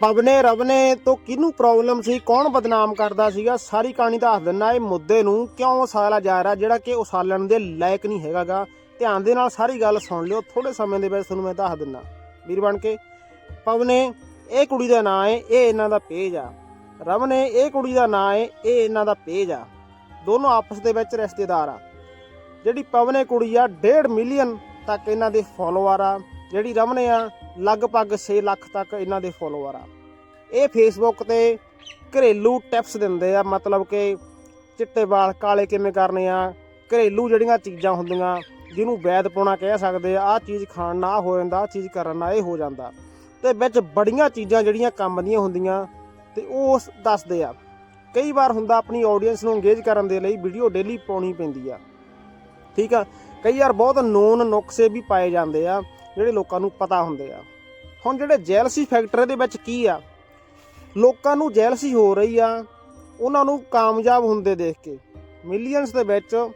ਪਵਨੇ ਰਵਨੇ, ਤੋਂ ਕਿਹਨੂੰ ਪ੍ਰੋਬਲਮ ਸੀ? ਕੌਣ ਬਦਨਾਮ ਕਰਦਾ ਸੀਗਾ? ਸਾਰੀ ਕਹਾਣੀ ਦੱਸ ਦਿੰਨਾ ਇਹ ਮੁੱਦੇ ਨੂੰ ਕਿਉਂ ਉਸਾਲਾ ਜਾ ਰਿਹਾ, ਜਿਹੜਾ ਕਿ ਉਸਾਲਣ ਦੇ ਲਾਇਕ ਨਹੀਂ ਹੈਗਾਗਾ। ਧਿਆਨ ਦੇ ਨਾਲ ਸਾਰੀ ਗੱਲ ਸੁਣ ਲਿਓ ਥੋੜੇ ਸਮੇਂ ਦੇ ਵਿੱਚ ਤੁਹਾਨੂੰ ਮੈਂ ਦੱਸ ਦਿੰਨਾ ਵੀਰ ਬਣ ਕੇ, ਪਵਨੇ, ਇਹ ਕੁੜੀ ਦਾ ਨਾਂ ਹੈ, ਇਹ ਇਹਨਾਂ ਦਾ ਪੇਜ ਆ। ਰਵਨੇ, ਇਹ ਕੁੜੀ ਦਾ ਨਾਂ ਹੈ, ਇਹ ਇਹਨਾਂ ਦਾ ਪੇਜ ਆ। ਦੋਨੋਂ ਆਪਸ ਦੇ ਵਿੱਚ ਰਿਸ਼ਤੇਦਾਰ ਆ। ਜਿਹੜੀ ਪਵਨੇ ਕੁੜੀ ਆ 1.5 ਮਿਲੀਅਨ ਤੱਕ ਇਹਨਾਂ ਦੇ ਫੋਲੋਅਰ ਆ। ਜਿਹੜੀ ਰਮਨੇ ਆ ਲਗਭਗ 6 ਲੱਖ ਤੱਕ ਇਹਨਾਂ ਦੇ ਫੋਲੋਅਰ ਆ। ਇਹ ਫੇਸਬੁੱਕ ਤੇ ਘਰੇਲੂ ਟਿਪਸ ਦਿੰਦੇ ਆ, ਮਤਲਬ ਕਿ ਚਿੱਟੇ ਵਾਲ ਕਾਲੇ ਕਿਵੇਂ ਕਰਨੇ ਆ, ਘਰੇਲੂ ਜਿਹੜੀਆਂ ਚੀਜ਼ਾਂ ਹੁੰਦੀਆਂ ਜਿਹਨੂੰ ਵੈਦ ਪਾਉਣਾ ਕਹਿ ਸਕਦੇ ਆ, ਆਹ ਚੀਜ਼ ਖਾਣ ਨਾਲ ਆਹ ਹੋ ਜਾਂਦਾ, ਆਹ ਚੀਜ਼ ਕਰਨ ਨਾਲ ਇਹ ਹੋ ਜਾਂਦਾ। ਤੇ ਵਿੱਚ ਬੜੀਆਂ ਚੀਜ਼ਾਂ ਜਿਹੜੀਆਂ ਕੰਮ ਦੀਆਂ ਹੁੰਦੀਆਂ ਤੇ ਉਹ ਉਸ ਦੱਸਦੇ ਆ। ਕਈ ਵਾਰ ਹੁੰਦਾ ਆਪਣੀ ਆਡੀਅנס ਨੂੰ ਇੰਗੇਜ ਕਰਨ ਦੇ ਲਈ ਵੀਡੀਓ ਡੇਲੀ ਪਾਉਣੀ ਪੈਂਦੀ ਆ। ਠੀਕ ਆ? ਕਈ ਵਾਰ ਬਹੁਤ ਨੋਨ ਨੁਕਸੇ ਵੀ ਪਾਏ ਜਾਂਦੇ ਆ। ਜਿਹੜੇ ਲੋਕਾਂ ਨੂੰ ਪਤਾ ਹੁੰਦੇ ਆ। ਹੁਣ ਜਿਹੜੇ ਜੈਲਸੀ ਫੈਕਟਰ ਦੇ ਵਿੱਚ ਕੀ ਆ? ਲੋਕਾਂ ਨੂੰ ਜੈਲਸੀ ਹੋ ਰਹੀ ਆ। ਉਹਨਾਂ ਨੂੰ ਕਾਮਯਾਬ ਹੁੰਦੇ ਦੇਖ ਕੇ। ਮਿਲੀਅਨਸ ਦੇ ਵਿੱਚ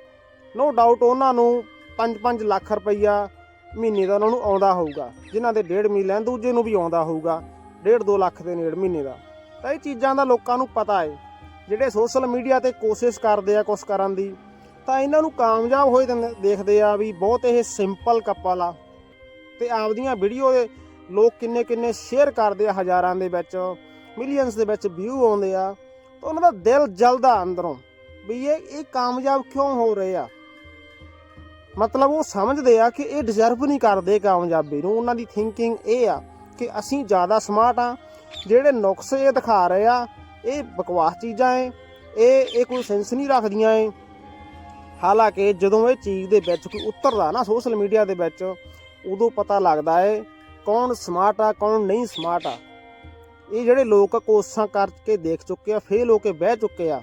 ਨੋ ਡਾਊਟ ਉਹਨਾਂ ਨੂੰ 5-5 ਲੱਖ ਰੁਪਈਆ ਮਹੀਨੇ ਦਾ ਉਹਨਾਂ ਨੂੰ ਆਉਂਦਾ ਹੋਊਗਾ। ਜਿਨ੍ਹਾਂ ਦੇ 1.5 ਮਿਲੀਅਨ ਦੂਜੇ ਨੂੰ ਵੀ ਆਉਂਦਾ ਹੋਊਗਾ। 1.5-2 ਲੱਖ ਦੇ ਨੇੜ ਮਹੀਨੇ ਦਾ। ਤਾਂ ਇਹ ਚੀਜ਼ਾਂ ਦਾ ਲੋਕਾਂ ਨੂੰ ਪਤਾ ਹੈ ਜਿਹੜੇ ਸੋਸ਼ਲ ਮੀਡੀਆ ਤੇ ਕੋਸ਼ਿਸ਼ ਕਰਦੇ ਆ ਕੁਛ ਕਰਨ ਦੀ, ਤਾਂ ਇਹਨਾਂ ਨੂੰ ਕਾਮਯਾਬ ਹੋਏ ਦਿੰਦੇ- ਦੇਖਦੇ ਆ ਵੀ ਬਹੁਤ ਇਹ ਸਿੰਪਲ ਕਪਲ ਆ। ਤੇ ਆਪਦੀਆਂ ਵੀਡੀਓ ਦੇ ਲੋਕ ਕਿੰਨੇ ਕਿੰਨੇ ਸ਼ੇਅਰ ਕਰਦੇ ਆ ਹਜ਼ਾਰਾਂ ਦੇ ਵਿੱਚ ਮਿਲੀਅਨਸ ਦੇ ਵਿੱਚ ਵਿਊ ਆਉਂਦੇ ਆ, ਤਾਂ ਉਹਨਾਂ ਦਾ ਦਿਲ ਜਲਦਾ ਅੰਦਰੋਂ ਵੀ ਇਹ ਇਹ ਕਾਮਯਾਬ ਕਿਉਂ ਹੋ ਰਹੇ ਆ? ਮਤਲਬ ਉਹ ਸਮਝਦੇ ਆ ਕਿ ਇਹ ਡਿਜ਼ਰਵ ਨਹੀਂ ਕਰਦੇ ਕਾਮਯਾਬੀ ਨੂੰ। ਉਹਨਾਂ ਦੀ ਥਿੰਕਿੰਗ ਇਹ ਆ ਕਿ ਅਸੀਂ ਜ਼ਿਆਦਾ ਸਮਾਰਟ ਆ, ਜਿਹੜੇ ਨੁਕਸ ਇਹ ਦਿਖਾ ਰਹੇ ਆ, ਇਹ ਬਕਵਾਸ ਚੀਜ਼ਾਂ ਏ ਇਹ ਇਹ ਕੋਈ ਸੈਂਸ ਨਹੀਂ ਰੱਖਦੀਆਂ ਏ ਹਾਲਾਂਕਿ ਜਦੋਂ ਇਹ ਚੀਜ਼ ਦੇ ਵਿੱਚ ਕੋਈ ਉਤਰਦਾ ਨਾ ਸੋਸ਼ਲ ਮੀਡੀਆ ਦੇ ਵਿੱਚ ਉਦੋਂ ਪਤਾ ਲੱਗਦਾ ਹੈ ਕੌਣ ਸਮਾਰਟ ਆ, ਕੌਣ ਨਹੀਂ ਸਮਾਰਟ ਆ। ਇਹ ਜਿਹੜੇ ਲੋਕ ਕੋਸ਼ਾਂ ਕਰਕੇ ਦੇਖ ਚੁੱਕੇ ਆ ਫੇਲ ਹੋ ਕੇ ਬਹਿ ਚੁੱਕੇ ਆ।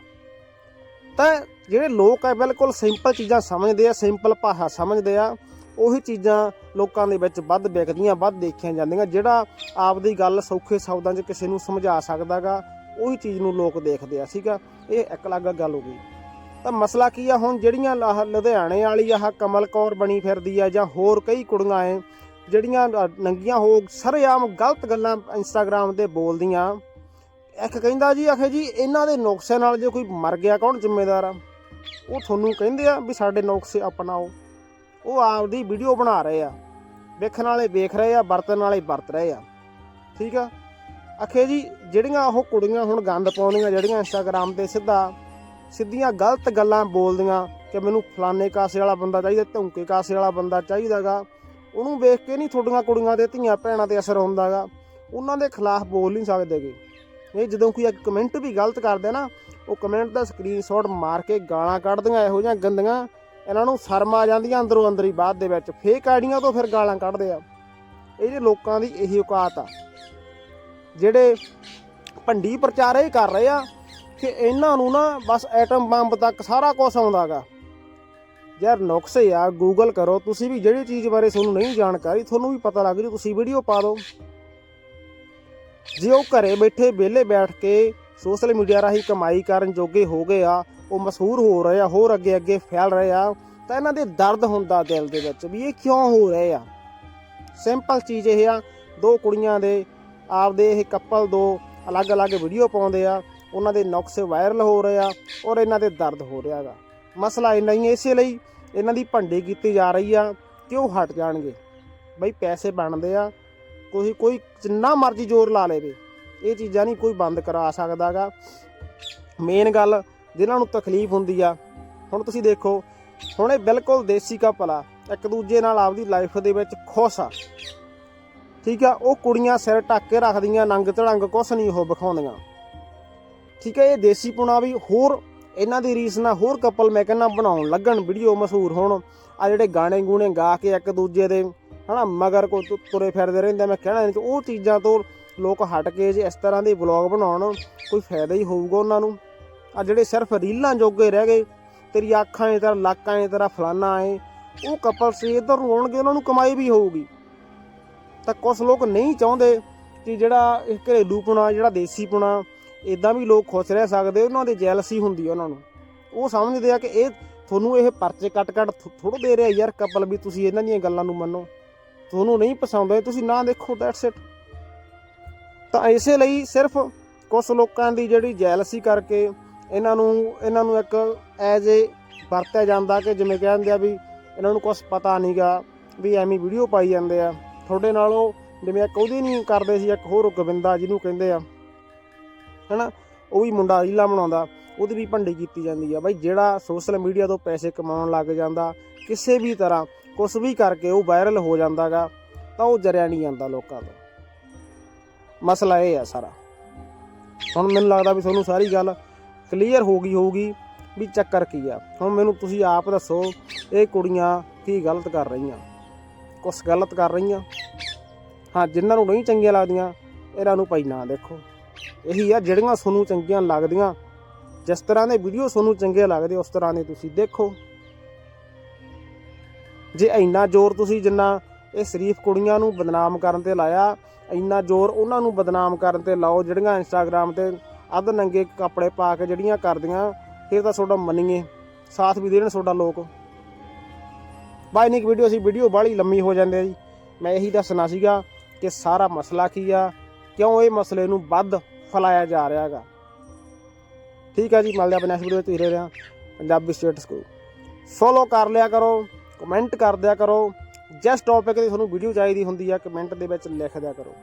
ਤਾਂ ਜਿਹੜੇ ਲੋਕ ਆ ਬਿਲਕੁਲ ਸਿੰਪਲ ਚੀਜ਼ਾਂ ਸਮਝਦੇ ਆ ਸਿੰਪਲ ਭਾਸ਼ਾ ਸਮਝਦੇ ਆ, ਉਹੀ ਚੀਜ਼ਾਂ ਲੋਕਾਂ ਦੇ ਵਿੱਚ ਵੱਧ ਵਿਕਦੀਆਂ, ਵੱਧ ਦੇਖੀਆਂ ਜਾਂਦੀਆਂ, ਜਿਹੜਾ ਆਪਦੀ ਗੱਲ ਸੌਖੇ ਸ਼ਬਦਾਂ 'ਚ ਕਿਸੇ ਨੂੰ ਸਮਝਾ ਸਕਦਾਗਾ ਉਹੀ ਚੀਜ਼ ਨੂੰ ਲੋਕ ਦੇਖਦੇ ਆ, ਠੀਕ ਆ? ਇਹ ਇੱਕ ਅਲੱਗ ਗੱਲ ਹੋ ਗਈ। ਤਾਂ ਮਸਲਾ ਕੀ ਆ? ਹੁਣ ਜਿਹੜੀਆਂ ਆਹ ਲੁਧਿਆਣੇ ਵਾਲੀ ਆਹ ਕਮਲ ਕੌਰ ਬਣੀ ਫਿਰਦੀ ਆ ਜਾਂ ਹੋਰ ਕਈ ਕੁੜੀਆਂ ਐ, ਜਿਹੜੀਆਂ ਨੰਗੀਆਂ ਹੋ ਸਰੇਆਮ ਗਲਤ ਗੱਲਾਂ ਇੰਸਟਾਗ੍ਰam ਤੇ ਬੋਲਦੀਆਂ। ਇੱਕ ਕਹਿੰਦਾ ਜੀ, ਆਖੇ ਜੀ, ਇਹਨਾਂ ਦੇ ਨੁਕਸੇ ਨਾਲ ਜੇ ਕੋਈ ਮਰ ਗਿਆ, ਕੌਣ ਜ਼ਿੰਮੇਦਾਰ ਆ? ਉਹ ਤੁਹਾਨੂੰ ਕਹਿੰਦੇ ਆ ਵੀ ਸਾਡੇ ਨੁਕਸੇ ਅਪਣਾਓ। ਉਹ ਆਪਦੀ ਵੀਡੀਓ ਬਣਾ ਰਹੇ ਆ। ਵੇਖਣ ਵਾਲੇ ਵੇਖ ਰਹੇ ਆ, ਵਰਤਣ ਵਾਲੇ ਵਰਤ ਰਹੇ ਆ। ਠੀਕ ਆ? ਆਖੇ ਜੀ, ਜਿਹੜੀਆਂ ਉਹ ਕੁੜੀਆਂ ਹੁਣ ਗੰਦ ਪਾਉਂਦੀਆਂ, ਜਿਹੜੀਆਂ ਇੰਸਟਾਗ੍ਰam ਤੇ ਸਿੱਧਾ ਸਿੱਧੀਆਂ ਗਲਤ ਗੱਲਾਂ ਬੋਲਦੀਆਂ ਕਿ ਮੈਨੂੰ ਫਲਾਣੇ ਕਾਸੇ ਵਾਲਾ ਬੰਦਾ ਚਾਹੀਦਾ, ਧੌਂਕੇ ਕਾਸੇ ਵਾਲਾ ਬੰਦਾ ਚਾਹੀਦਾਗਾ। ਉਹਨੂੰ ਵੇਖ ਕੇ ਨਹੀਂ ਤੁਹਾਡੀਆਂ ਕੁੜੀਆਂ ਤੇ ਧੀਆਂ ਭੈਣਾਂ ਤੇ ਅਸਰ ਹੁੰਦਾਗਾ। ਉਹਨਾਂ ਦੇ ਖਿਲਾਫ ਬੋਲ ਨਹੀਂ ਸਕਦੇਗੇ। ਇਹ ਜਦੋਂ ਕੋਈ ਇੱਕ ਕਮੈਂਟ ਵੀ ਗਲਤ ਕਰਦਾ ਨਾ, ਉਹ ਕਮੈਂਟ ਦਾ ਸਕਰੀਨਸ਼ਾਟ ਮਾਰ ਕੇ ਗਾਲਾਂ ਕੱਢਦੀਆਂ, ਇਹੋ ਜਿਹੀਆਂ ਗੰਦੀਆਂ। ਇਹਨਾਂ ਨੂੰ ਸ਼ਰਮ ਆ ਜਾਂਦੀਆਂ ਅੰਦਰੋਂ ਅੰਦਰ ਹੀ, ਬਾਅਦ ਦੇ ਵਿੱਚ। ਫੇਕ ਆਈਡੀਆਂ ਤੋਂ ਫਿਰ ਗਾਲਾਂ ਕੱਢਦੇ ਆ। ਇਹ ਲੋਕਾਂ ਦੀ ਇਹੀ ਔਕਾਤ ਆ। ਜਿਹੜੇ ਭੰਡੀ ਪ੍ਰਚਾਰ ਇਹ ਕਰ ਰਹੇ ਆ ਕਿ ਇਹਨਾਂ ਨੂੰ ਨਾ ਬਸ ਐਟਮ ਬੰਬ ਤੱਕ ਸਾਰਾ ਕੁਝ ਆਉਂਦਾਗਾ। ਯਾਰ ਨੁਕਸੇ ਆ ਗੂਗਲ ਕਰੋ, ਤੁਸੀਂ ਵੀ ਜਿਹੜੀ ਚੀਜ਼ ਬਾਰੇ ਤੁਹਾਨੂੰ ਨਹੀਂ ਜਾਣਕਾਰੀ, ਤੁਹਾਨੂੰ ਵੀ ਪਤਾ ਲੱਗ ਜੂ, ਤੁਸੀਂ ਵੀਡੀਓ ਪਾ ਦਿਓ। ਜੇ ਉਹ ਘਰੇ ਬੈਠੇ ਵਿਹਲੇ ਬੈਠ ਕੇ ਸੋਸ਼ਲ ਮੀਡੀਆ ਰਾਹੀਂ ਕਮਾਈ ਕਰਨ ਜੋਗੇ ਹੋ ਗਏ ਆ, ਉਹ ਮਸ਼ਹੂਰ ਹੋ ਰਹੇ ਆ, ਹੋਰ ਅੱਗੇ ਅੱਗੇ ਫੈਲ ਰਹੇ ਆ, ਤਾਂ ਇਹਨਾਂ ਦੇ ਦਰਦ ਹੁੰਦਾ ਦਿਲ ਦੇ ਵਿੱਚ ਵੀ ਇਹ ਕਿਉਂ ਹੋ ਰਹੇ ਆ? ਸਿੰਪਲ ਚੀਜ਼ ਇਹ ਆ, ਦੋ ਕੁੜੀਆਂ ਦੇ, ਆਪਦੇ ਇਹ ਕਪਲ ਦੋ ਅਲੱਗ-ਅਲੱਗ ਵੀਡੀਓ ਪਾਉਂਦੇ ਆ ਉਹਨਾਂ ਦੇ ਨੁਕਸੇ ਵਾਇਰਲ ਹੋ ਰਹੇ ਆ ਔਰ ਇਹਨਾਂ ਦੇ ਦਰਦ ਹੋ ਰਿਹਾ ਗਾ ਮਸਲਾ ਇੰਨਾ ਹੀ ਇਸੇ ਲਈ ਇਹਨਾਂ ਦੀ ਭੰਡੀ ਕੀਤੀ ਜਾ ਰਹੀ ਆ ਕਿ ਉਹ ਹਟ ਜਾਣਗੇ। ਬਈ ਪੈਸੇ ਬਣਦੇ ਆ, ਕੋਈ ਕੋਈ ਜਿੰਨਾ ਮਰਜ਼ੀ ਜ਼ੋਰ ਲਾ ਲੇਵੇ, ਇਹ ਚੀਜ਼ਾਂ ਨਹੀਂ ਕੋਈ ਬੰਦ ਕਰਾ ਸਕਦਾਗਾ ਮੇਨ ਗੱਲ ਜਿਨ੍ਹਾਂ ਨੂੰ ਤਕਲੀਫ ਹੁੰਦੀ ਆ, ਹੁਣ ਤੁਸੀਂ ਦੇਖੋ, ਹੁਣ ਇਹ ਬਿਲਕੁਲ ਦੇਸੀ ਕਪਲ ਆ, ਇੱਕ ਦੂਜੇ ਨਾਲ ਆਪਦੀ ਲਾਈਫ ਦੇ ਵਿੱਚ ਖੁਸ਼ ਆ। ਠੀਕ ਆ, ਉਹ ਕੁੜੀਆਂ ਸਿਰ ਢੱਕ ਕੇ ਰੱਖਦੀਆਂ ਨੰਗ ਧੜੰਗ ਕੁਛ ਨਹੀਂ ਉਹ ਵਿਖਾਉਂਦੀਆਂ। ਠੀਕ ਹੈ, ਇਹ ਦੇਸੀ ਪੁਣਾ ਵੀ ਹੋਰ ਇਹਨਾਂ ਦੀ ਰੀਸ ਨਾਲ ਹੋਰ ਕਪਲ ਮੈਂ ਕਹਿੰਦਾ ਬਣਾਉਣ ਲੱਗਣ ਵੀਡੀਓ ਮਸ਼ਹੂਰ ਹੋਣ। ਆ ਜਿਹੜੇ ਗਾਣੇ ਗੂਣੇ ਗਾ ਕੇ ਇੱਕ ਦੂਜੇ ਦੇ, ਹਨਾ, ਮਗਰ ਕੋ ਤੁਰੇ ਫਿਰਦੇ ਰਹਿੰਦੇ ਮੈਂ ਕਹਿਣਾ ਨਹੀਂ ਉਹ ਚੀਜ਼ਾਂ ਤੋਂ ਲੋਕ ਹਟ ਕੇ ਜੇ ਇਸ ਤਰ੍ਹਾਂ ਦੇ ਵਲੌਗ ਬਣਾਉਣ, ਕੋਈ ਫਾਇਦਾ ਹੀ ਹੋਊਗਾ ਉਹਨਾਂ ਨੂੰ। ਆ ਜਿਹੜੇ ਸਿਰਫ ਰੀਲਾਂ ਜੋਗੇ ਰਹਿ ਗਏ, ਤੇਰੀ ਅੱਖਾਂ ਐ ਤੇਰਾ ਲੱਕਾਂ ਐ ਤੇਰਾ ਫਲਾਨਾ ਐ, ਉਹ ਕਪਲ ਸੇ ਇਧਰ ਨੂੰ ਆਉਣਗੇ ਉਹਨਾਂ ਨੂੰ ਕਮਾਈ ਵੀ ਹੋਊਗੀ। ਤਾਂ ਕੁਝ ਲੋਕ ਨਹੀਂ ਚਾਹੁੰਦੇ ਕਿ ਜਿਹੜਾ ਇਹ ਘਰੇਲੂ ਪੁਣਾ, ਜਿਹੜਾ ਦੇਸੀ ਪੁਣਾ ਇਦਾਂ ਵੀ ਲੋਕ ਖੁਸ਼ ਰਹਿ ਸਕਦੇ, ਉਹਨਾਂ ਦੀ ਜੈਲਸੀ ਹੁੰਦੀ ਆ ਉਹਨਾਂ ਨੂੰ। ਉਹ ਸਮਝਦੇ ਆ ਕਿ ਇਹ ਤੁਹਾਨੂੰ ਇਹ ਪਰਚੇ ਕੱਟ ਕੱਟ ਥੋੜੋ ਦੇ ਰਿਹਾ ਯਾਰ ਕਪਲ ਵੀ ਤੁਸੀਂ ਇਹਨਾਂ ਦੀਆਂ ਗੱਲਾਂ ਨੂੰ ਮੰਨੋ। ਤੁਹਾਨੂੰ ਨਹੀਂ ਪਸੰਦ ਆਏ, ਤੁਸੀਂ ਨਾ ਦੇਖੋ ਦੈਟਸ ਇਟ ਤਾਂ ਇਸੇ ਲਈ ਸਿਰਫ ਕੁਝ ਲੋਕਾਂ ਦੀ ਜਿਹੜੀ ਜੈਲਸੀ ਕਰਕੇ ਇਹਨਾਂ ਨੂੰ ਇਹਨਾਂ ਨੂੰ ਇੱਕ ਐਜ਼ ਏ ਵਰਤਿਆ ਜਾਂਦਾ ਕਿ ਜਿਵੇਂ ਕਹਿੰਦੇ ਆ ਵੀ ਇਹਨਾਂ ਨੂੰ ਕੁਝ ਪਤਾ ਨਹੀਂਗਾ ਵੀ ਐਵੇਂ ਵੀਡੀਓ ਪਾਈ ਜਾਂਦੇ ਆ। ਤੁਹਾਡੇ ਨਾਲ ਉਹ ਜਿਵੇਂ ਇੱਕ ਉਹਦੀ ਨਹੀਂ ਕਰਦੇ ਸੀ, ਇੱਕ ਹੋਰ ਗੋਬਿੰਦਾ ਜਿਹਨੂੰ ਕਹਿੰਦੇ ਆ ਹਨਾ, ਉਹ ਵੀ ਮੁੰਡਾ ਰੀਲਾ ਬਣਾਉਂਦਾ, ਉਹਦੀ ਵੀ ਭੰਡੀ ਕੀਤੀ ਜਾਂਦੀ ਆ। ਬਾਈ ਜਿਹੜਾ ਸੋਸ਼ਲ ਮੀਡੀਆ ਤੋਂ ਪੈਸੇ ਕਮਾਉਣ ਲੱਗ ਜਾਂਦਾ, ਕਿਸੇ ਵੀ ਤਰ੍ਹਾਂ ਕੁਝ ਵੀ ਕਰਕੇ ਉਹ ਵਾਇਰਲ ਹੋ ਜਾਂਦਾਗਾ, ਤਾਂ ਉਹ ਜਰਿਆ ਨਹੀਂ ਜਾਂਦਾ ਲੋਕਾਂ ਤੋਂ। ਮਸਲਾ ਇਹ ਆ ਸਾਰਾ। ਹੁਣ ਮੈਨੂੰ ਲੱਗਦਾ ਵੀ ਤੁਹਾਨੂੰ ਸਾਰੀ ਗੱਲ ਕਲੀਅਰ ਹੋ ਗਈ ਹੋਊਗੀ ਵੀ ਚੱਕਰ ਕੀ ਆ। ਹੁਣ ਮੈਨੂੰ ਤੁਸੀਂ ਆਪ ਦੱਸੋ, ਇਹ ਕੁੜੀਆਂ ਕੀ ਗਲਤ ਕਰ ਰਹੀਆਂ? ਕੁਛ ਗਲਤ ਕਰ ਰਹੀਆਂ? ਹਾਂ, ਜਿਨ੍ਹਾਂ ਨੂੰ ਨਹੀਂ ਚੰਗੀਆਂ ਲੱਗਦੀਆਂ, ਇਹਨਾਂ ਨੂੰ ਭਾਈ ਨਾ ਦੇਖੋ। ਇਹੀ ਆ, ਜਿਹੜੀਆਂ ਤੁਹਾਨੂੰ ਚੰਗੀਆਂ ਲੱਗਦੀਆਂ, ਜਿਸ ਤਰ੍ਹਾਂ ਦੇ ਵੀਡੀਓ ਤੁਹਾਨੂੰ ਚੰਗੇ ਲੱਗਦੇ, ਉਸ ਤਰ੍ਹਾਂ ਦੇ ਤੁਸੀਂ ਦੇਖੋ। ਜੇ ਇੰਨਾ ਜ਼ੋਰ ਤੁਸੀਂ ਜਿੰਨਾ ਇਹ ਸ਼ਰੀਫ ਕੁੜੀਆਂ ਨੂੰ ਬਦਨਾਮ ਕਰਨ ਤੇ ਲਾਇਆ, ਇੰਨਾ ਜ਼ੋਰ ਉਹਨਾਂ ਨੂੰ ਬਦਨਾਮ ਕਰਨ ਤੇ ਲਾਓ, ਜਿਹੜੀਆਂ ਇੰਸਟਾਗ੍ਰam ਤੇ ਅੱਧ ਨੰਗੇ ਕੱਪੜੇ ਪਾ ਕੇ ਜਿਹੜੀਆਂ ਕਰਦੀਆਂ, ਫਿਰ ਤਾਂ ਤੁਹਾਡਾ ਮੰਨੀਏ, ਸਾਥ ਵੀ ਦੇਣ ਤੁਹਾਡਾ ਲੋਕ। ਬਾਈ ਨਿਕ ਵੀਡੀਓ ਸੀ ਵੀਡੀਓ ਬਾਹਲੀ ਲੰਮੀ ਹੋ ਜਾਂਦੀ ਹੈ ਜੀ। ਮੈਂ ਇਹੀ ਦੱਸਣਾ ਸੀਗਾ ਕਿ ਸਾਰਾ ਮਸਲਾ ਕੀ ਆ? ਕਿਉਂ ਇਹ ਮਸਲੇ ਨੂੰ ਵੱਧ ਫੈਲਾਇਆ ਜਾ ਰਿਹਾ ਹੈਗਾ। ਠੀਕ ਹੈ ਜੀ, ਮਿਲਦੇ ਆਪਾਂ ਨੈਕਸਟ ਵੀਡੀਓ ਵਿੱਚ ਹੀਰੇ ਰਿਹਾ ਪੰਜਾਬੀ ਸਟੇਟਸ ਕੋ ਫੋਲੋ ਕਰ ਲਿਆ ਕਰੋ ਕਮੈਂਟ ਕਰ ਦਿਆ ਕਰੋ। ਜਿਸ ਟੌਪਿਕ ਦੀ ਤੁਹਾਨੂੰ ਵੀਡੀਓ ਚਾਹੀਦੀ ਹੁੰਦੀ ਆ ਕਮੈਂਟ ਦੇ ਵਿੱਚ ਲਿਖ ਦਿਆ ਕਰੋ।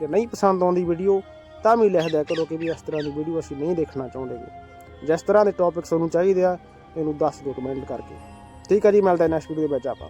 ਜੇ ਨਹੀਂ ਪਸੰਦ ਆਉਂਦੀ ਵੀਡੀਓ ਤਾਂ ਵੀ ਲਿਖ ਦਿਆ ਕਰੋ ਕਿ ਵੀ ਇਸ ਤਰ੍ਹਾਂ ਦੀ ਵੀਡੀਓ ਅਸੀਂ ਨਹੀਂ ਦੇਖਣਾ ਚਾਹੁੰਦੇ ਜਿਸ ਤਰ੍ਹਾਂ ਦੇ ਟੌਪਿਕ ਤੁਹਾਨੂੰ ਚਾਹੀਦੇ ਆ, ਇਹਨੂੰ ਦੱਸ ਦਿਓ ਕਮੈਂਟ ਕਰਕੇ। ਠੀਕ ਹੈ ਜੀ, ਮਿਲਦਾ ਨੈਕਸਟ ਵੀਡੀਓ ਵਿੱਚ ਆਪਾਂ।